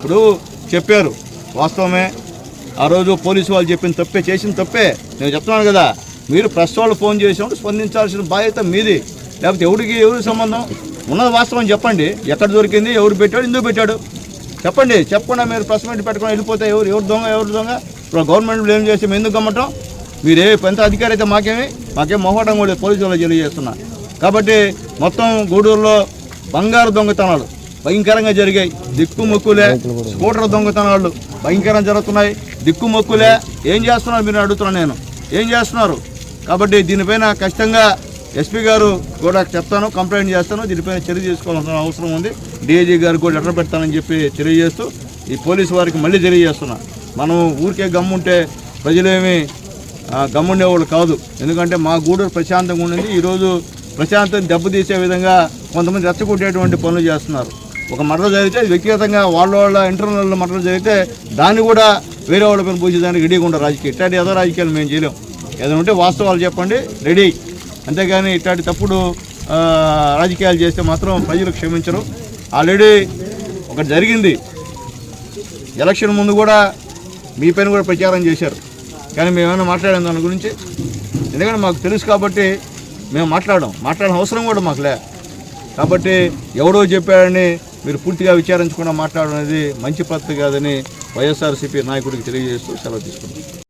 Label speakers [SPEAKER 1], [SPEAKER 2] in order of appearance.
[SPEAKER 1] ఇప్పుడు చెప్పారు వాస్తవమే. ఆ రోజు పోలీసు వాళ్ళు చెప్పిన తప్పే చేసిన తప్పే. నేను చెప్తున్నాను కదా మీరు ప్రెస్ వాళ్ళు ఫోన్ చేసినప్పుడు స్పందించాల్సిన బాధ్యత మీది. లేకపోతే ఎవరికి ఎవరి సంబంధం? ఉన్నది వాస్తవం చెప్పండి. ఎక్కడ దొరికింది ఎవరు పెట్టాడు ఎందుకు పెట్టాడు? చెప్పండి. చెప్పకుండా మీరు ప్రెస్ మీట్ పెట్టుకొని వెళ్ళిపోతే ఎవరు ఎవరు దొంగ ఎవరు దొంగ? ఇప్పుడు గవర్నమెంట్ బ్లేమ్ చేసి మేము ఎందుకు గమ్మటం? మీరు ఏ పెద్ద అధికారి అయితే మాకేమి? మాకేం మొహటం కూడా పోలీసు వాళ్ళు తెలియజేస్తున్నా. కాబట్టి మొత్తం గూడూరులో బంగారు దొంగతనాలు. భయంకరంగా జరిగాయి. దిక్కుమొక్కులే. స్కూటర్ దొంగతనాలు భయంకరంగా జరుగుతున్నాయి. దిక్కుమొక్కులే. ఏం చేస్తున్నారు మీరు అడుగుతున్నాను నేను. ఏం చేస్తున్నారు? కాబట్టి దీనిపైన ఖచ్చితంగా ఎస్పీ గారు కూడా చెప్తాను కంప్లైంట్ చేస్తాను. దీనిపైన చర్య తీసుకోవాల్సిన అవసరం ఉంది. డీఐజీ గారు కూడా లెటర్ పెడతానని చెప్పి తెలియజేస్తూ ఈ పోలీసు వారికి మళ్ళీ తెలియజేస్తున్నా. మనం ఊరికే గమ్ముంటే ప్రజలేమి గమ్ముండేవాళ్ళు కాదు. ఎందుకంటే మా గూడూరు ప్రశాంతంగా ఉండింది. ఈరోజు ప్రశాంతం దెబ్బతీసే విధంగా కొంతమంది రెచ్చగొట్టేటువంటి పనులు చేస్తున్నారు. ఒక మర్డర్ జరిగితే వ్యక్తిగతంగా వాళ్ళ వాళ్ళ ఇంటర్నల్ మర్డర్ జరిగితే దాన్ని కూడా వేరే వాళ్ళ పైన పూసేదానికి రెడీగా ఉండరు రాజకీయ ఇట్లాంటి ఏదో రాజకీయాలు మేము చేయలేం. ఏదైనా ఉంటే వాస్తవాలు చెప్పండి రెడీ. అంతేగాని ఇట్లాంటి తప్పుడు రాజకీయాలు చేస్తే మాత్రం ప్రజలు క్షమించరు. ఆల్రెడీ ఒకటి జరిగింది. ఎలక్షన్ ముందు కూడా మీ పైన కూడా ప్రచారం చేశారు. కానీ మేము ఏమైనా మాట్లాడాం దాని గురించి? ఎందుకంటే మాకు తెలుసు కాబట్టి మేము మాట్లాడడం మాట్లాడిన అవసరం కూడా మాకు లే. కాబట్టి ఎవడో చెప్పాడని మీరు పూర్తిగా విచారించకుండా మాట్లాడడం అనేది మంచి పద్ధతి కాదని వైఎస్ఆర్సీపీ నాయకుడికి తెలియజేస్తూ సెలవు తీసుకున్నాను